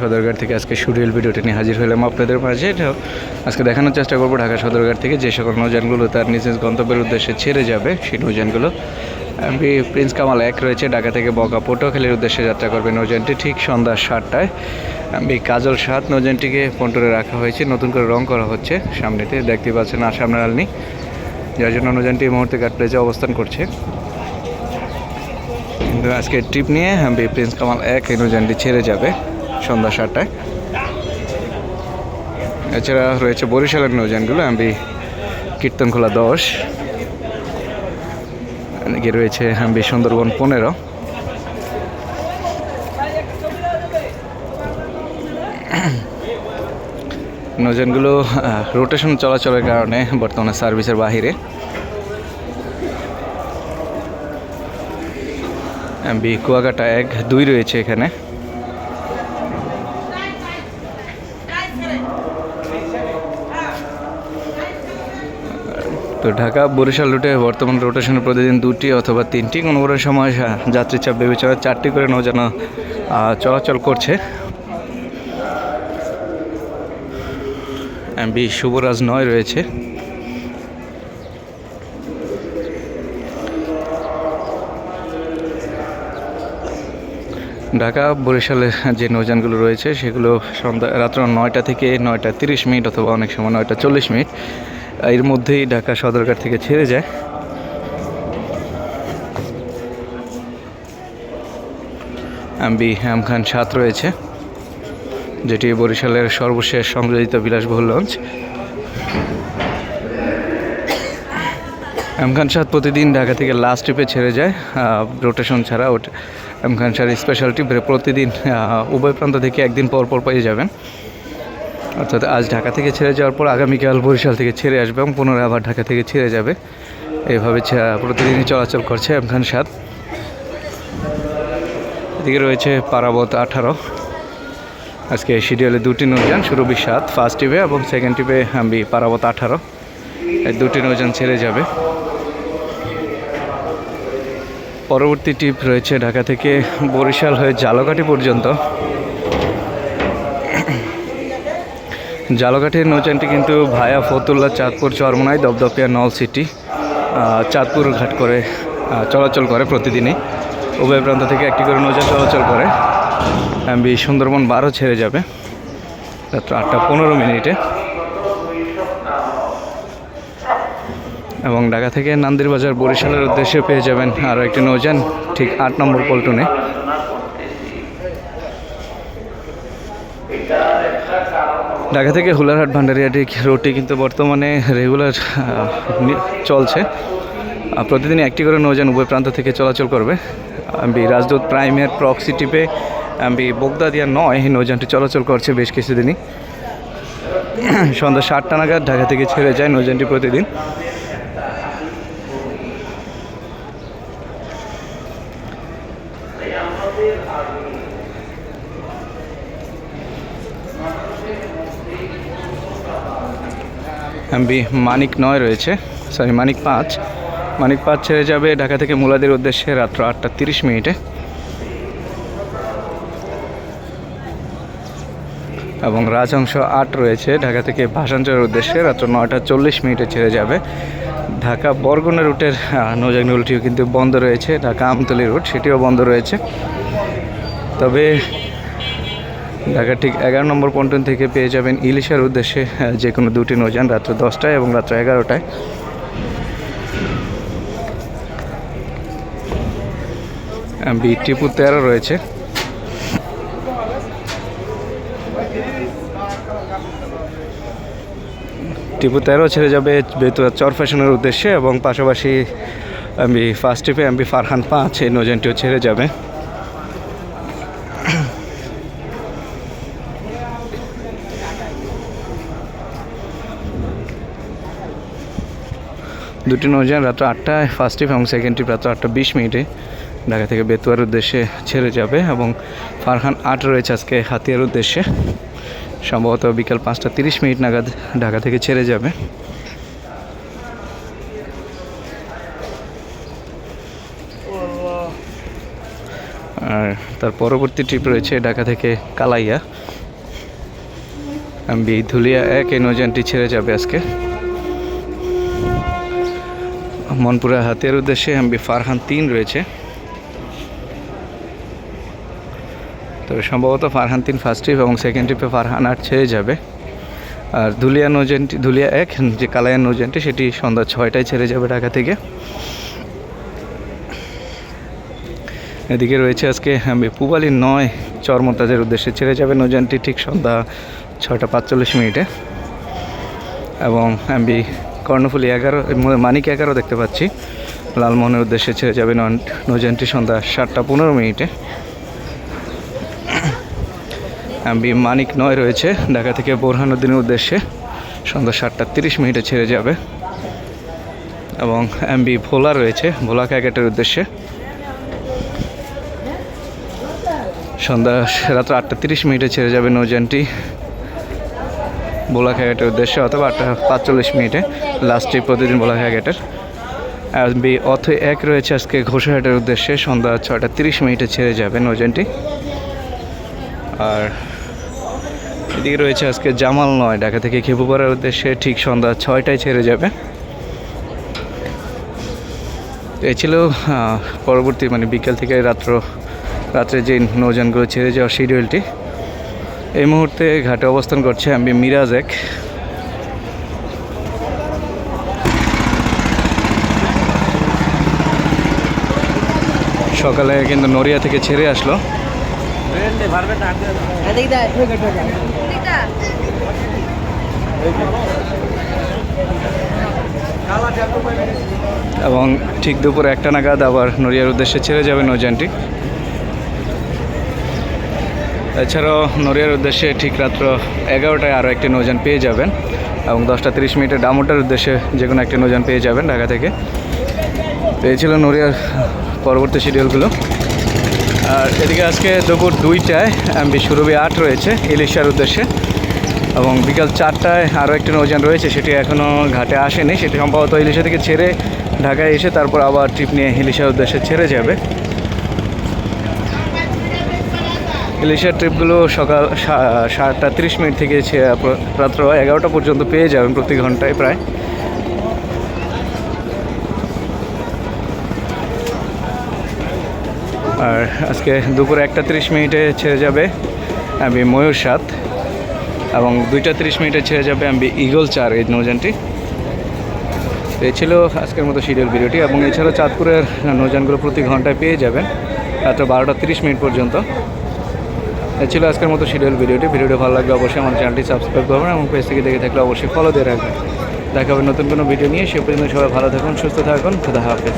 সদরঘাট থেকে আজকে সুরিয়াল ভিডিওটি নিয়ে হাজির হলাম আপনাদের মাঝে। আজকে দেখানোর চেষ্টা করব ঢাকা সদরঘাট থেকে যে সকল নৌযানগুলো তার নিজ নিজ গন্তব্যের উদ্দেশ্যে ছেড়ে যাবে, সেই নৌযানগুলো। আমি প্রিন্স কামাল এক রয়েছে, ঢাকা থেকে বকা পটুয়াখালীর উদ্দেশ্যে যাত্রা করবে নৌযানটি ঠিক সন্ধ্যা সাতটায়। আমি কাজল সাত, নৌযানটিকে পন্টরে রাখা হয়েছে, নতুন করে রং করা হচ্ছে সামনেতে, দেখতে পাচ্ছেন আর সামনে আলনি যার জন্য নৌযানটি এই মুহূর্তে কাটপ্লেজে অবস্থান করছে। কিন্তু আজকে ট্রিপ নিয়ে আমি প্রিন্স কামাল এক, এই নৌযানটি ছেড়ে যাবে। সন্ধ্যা সাতটায়। এছাড়া রয়েছে বরিশালের নৌযানগুলো আমি কীর্তনখোলা দশ। এদিকে রয়েছে আমি সুন্দরবন পনেরো। নৌযানগুলো রোটেশন চলাচলের কারণে বর্তমানে সার্ভিসের বাহিরে। বি কুয়াকাটা এক, দুই রয়েছে এখানে। তো ঢাকা বরিশাল রুটে বর্তমান রোটেশনে প্রতিদিন দুটি অথবা তিনটি কোনো কোনো সময় যাত্রী চাপ বিবেচনায় চারটি করে আহ, চলাচল করছে। বি শুভরাজ নয় রয়েছে। ঢাকা বরিশালে যে নৌযানগুলো রয়েছে সেগুলো সন্ধ্যা রাত্র নয়টা থেকে নয়টা তিরিশ মিনিট অথবা অনেক সময় নয়টা চল্লিশ মিনিট। এর মধ্যেই ঢাকা সদরঘাট থেকে ছেড়ে যায়। হ্যাম খান সাত রয়েছে, যেটি বরিশালের সর্বশেষ সংযোজিত বিলাসবহুল লঞ্চ। এমখান সাত প্রতিদিন ঢাকা থেকে লাস্ট ট্রিপে ছেড়ে যায় রোটেশন ছাড়া ওটা এমখান সার স্পেশাল ট্রিপে প্রতিদিন উভয় প্রান্ত থেকে একদিন পর পর পেয়ে যাবেন। অর্থাৎ আজ ঢাকা থেকে ছেড়ে যাওয়ার পর আগামীকাল বরিশাল থেকে ছেড়ে আসবে এবং পুনরায় আবার ঢাকা থেকে ছেড়ে যাবে। এভাবে প্রতিদিনই চলাচল করছে এমখান সাদ। এদিকে রয়েছে পারাবত আঠারো। আজকে শিডিউলে দুটি নৌযান, সুরভি সাত ফার্স্ট টিপে এবং সেকেন্ড টিপে আমি পারাবত আঠারো। এই দুটি নৌযান ছেড়ে যাবে। পরবর্তী টিপ রয়েছে ঢাকা থেকে বরিশাল হয়ে জালকাঠি পর্যন্ত। জালকাঠির নৌযানটি কিন্তু ভায়া ফতুল্লা চাঁদপুর চরমনাই দপদপিয়া নল সিটি চাঁদপুর ঘাট করে চলাচল করে প্রতিদিনই। উভয় প্রান্ত থেকে একটি করে নৌযান চলাচল করে। এমবি সুন্দরবন বারো ছেড়ে যাবে। রাত্র আটটা পনেরো মিনিটে। এবং ঢাকা থেকে নান্দির বাজার বরিশালের উদ্দেশ্যে পেয়ে যাবেন আরও একটি নৌযান, ঠিক আট নম্বর পল্টনে। ঢাকা থেকে হুলারহাট ভান্ডারিয়াটি রোডটি কিন্তু বর্তমানে রেগুলার চলছে। প্রতিদিন একটি করে নৌযান উভয় প্রান্ত থেকে চলাচল করবে। আমি রাজদূত প্রাইমের প্রক্সি টিপে আমি বোগদা দিয়া নয় এই নৌযানটি চলাচল করছে বেশ কিছুদিনই। সন্ধ্যা সাতটা নাগাদ ঢাকা থেকে ছেড়ে যায় নৌযানটি প্রতিদিন। এমবি মানিক নয় রয়েছে। সরি মানিক পাঁচ। মানিক পাঁচ ছেড়ে যাবে ঢাকা থেকে মুলাদের উদ্দেশ্যে রাত্র আটটা তিরিশ মিনিটে। এবং রাজহংস আট রয়েছে ঢাকা থেকে ভাষাঞ্চলের উদ্দেশ্যে রাত্র নয়টা চল্লিশ মিনিটে ছেড়ে যাবে। ঢাকা বরগুনা রুটের আহ, নৌযানগুলোটিও কিন্তু বন্ধ রয়েছে ঢাকা আমতলি রুট সেটিও বন্ধ রয়েছে। তবে ঢাকা ঠিক এগারো নম্বর পন্টন থেকে পেয়ে যাবেন ইলিশার উদ্দেশ্যে যে কোনো দুটি নৌযান রাত্র দশটায় এবং রাত্র এগারোটায়। বি টিপু তেরো রয়েছে। টিপু তেরো ছেড়ে যাবে বেতুয়া চর ফ্যাশনের উদ্দেশ্যে এবং পাশাপাশি আমি ফার্স্ট টিপে এমবি ফারহান পাঁচ, এই নৌযানটিও ছেড়ে যাবে। দুটি নৌযান রাত আটটায় ফার্স্ট টিপ এবং সেকেন্ড টিপ রাত আটটা বিশ মিনিটে ঢাকা থেকে বেতুয়ার উদ্দেশ্যে ছেড়ে যাবে এবং ফারহান আট রয়েছে আজকে হাতিয়ার উদ্দেশ্যে। সম্ভবত বিকাল পাঁচটা তিরিশ মিনিট নাগাদ ঢাকা থেকে ছেড়ে যাবে। আর তার পরবর্তী ট্রিপ রয়েছে ঢাকা থেকে কালাইয়া। আমি ধুলিয়া এক, এই নৌযানটি ছেড়ে যাবে আজকে। মনপুরা হাতের উদ্দেশ্যে এমবি ফারহান তিন রয়েছে। তবে সম্ভবত ফারহান তিন ফার্স্ট ট্রিপ এবং সেকেন্ড ট্রিপে ফারহান আট ছেড়ে যাবে। আর ধুলিয়া নৌযানটি ধুলিয়া এক, যে কালাইয়া নৌযানটি সেটি সন্ধ্যা ছয়টায় ছেড়ে যাবে ঢাকা থেকে। এদিকে রয়েছে আজকে পুবালি নয়, চরমতাজের উদ্দেশ্যে ছেড়ে যাবে নৌযানটি ঠিক সন্ধ্যা ছয়টা পাঁচচল্লিশ মিনিটে। এবং আমি কর্ণফুলি এগারো মানিক এগারো দেখতে পাচ্ছি। লালমোহনের উদ্দেশ্যে ছেড়ে যাবে নন নৌযানটি সন্ধ্যা সাতটা পনেরো মিনিটে। এমবি মানিক নয় রয়েছে, ঢাকা থেকে বোরহানুদ্দিনের উদ্দেশ্যে সন্ধ্যা সাতটা তিরিশ মিনিটে ছেড়ে যাবে। এবং এমবি ভোলা রয়েছে, ভোলা ক্যাকেটের উদ্দেশ্যে। সন্ধ্যা রাত্র আটটা তিরিশ মিনিটে ছেড়ে যাবে নৌযানটি ভোলা ক্যাকেটের উদ্দেশ্যে অথবা আটটা পাঁচচল্লিশ মিনিটে লাস্ট ট্রিপ প্রতিদিন ভোলা ক্যাকেটের এমবি অথ এক রয়েছে আজকে ঘোষাহাটের উদ্দেশ্যে, সন্ধ্যা ছয়টা তিরিশ মিনিটে ছেড়ে যাবে নৌযানটি। আর এদিকে রয়েছে আজকে জামাল নয়, ঢাকা থেকে খেপুপাড়ার উদ্দেশ্যে ঠিক সন্ধ্যা ছয়টায় ছেড়ে যাবে। এ ছিল পরবর্তী মানে বিকেল থেকে রাত্র, রাত্রে যে নৌযানগুলো ছেড়ে যাওয়ার শিডিউলটি এই মুহূর্তে ঘাটে অবস্থান করছে আমি মিরাজ এক সকালে কিন্তু নড়িয়া থেকে ছেড়ে আসলো। এবং ঠিক দুপুর একটা নাগাদ আবার নড়িয়ার উদ্দেশ্যে ছেড়ে যাবে নৌযানটি। এছাড়াও নড়িয়ার উদ্দেশ্যে ঠিক রাত্র এগারোটায় আরও একটি নৌযান পেয়ে যাবেন এবং দশটা তিরিশ মিনিটে ডামোটার উদ্দেশ্যে যে কোনো একটি নৌযান পেয়ে যাবেন ঢাকা থেকে। তো এই ছিল নড়িয়ার পরবর্তী শিডিউলগুলো। আর এদিকে আজকে দুপুর দুইটায় এমবি সুরভি আট রয়েছে ইলিশার উদ্দেশ্যে এবং বিকাল চারটায় আরও একটি নৌযান রয়েছে, সেটি এখনও ঘাটে আসেনি। সেটি সম্ভবত ইলিশা থেকে ছেড়ে ঢাকায় এসে তারপর আবার ট্রিপ নিয়ে ইলিশার উদ্দেশ্যে ছেড়ে যাবে। ইলিশার ট্রিপগুলো সকাল সাতটা তিরিশ মিনিট থেকে রাত্র এগারোটা পর্যন্ত পেয়ে যাবেন প্রতি ঘন্টায় প্রায়। আর আজকে দুপুর একটা তিরিশ মিনিটে ছেড়ে যাবে আমি ময়ূর সাত, এবং দুইটা তিরিশ মিনিটে ছেড়ে যাবে আমি ইগল চার, এই নৌযানটি। তো এই ছিল আজকের মতো শিডিউল ভিডিওটি, এবং এছাড়াও চাঁদপুরের নৌযানগুলো প্রতি ঘন্টায় পেয়ে যাবেন, রাত্র বারোটা তিরিশ মিনিট পর্যন্ত। ছিল আজকের মতো শিডিউল ভিডিওটি। ভিডিওটি ভালো লাগলে অবশ্যই আমার চ্যানেলটি সাবস্ক্রাইব করবেন এবং পেজ থেকে দেখে থাকলে অবশ্যই ফলো দিয়ে রাখবেন। দেখা হবে নতুন কোনো ভিডিও নিয়ে। সে পর্যন্ত সবাই ভালো থাকুন, সুস্থ থাকুন। খুদা হাফেজ।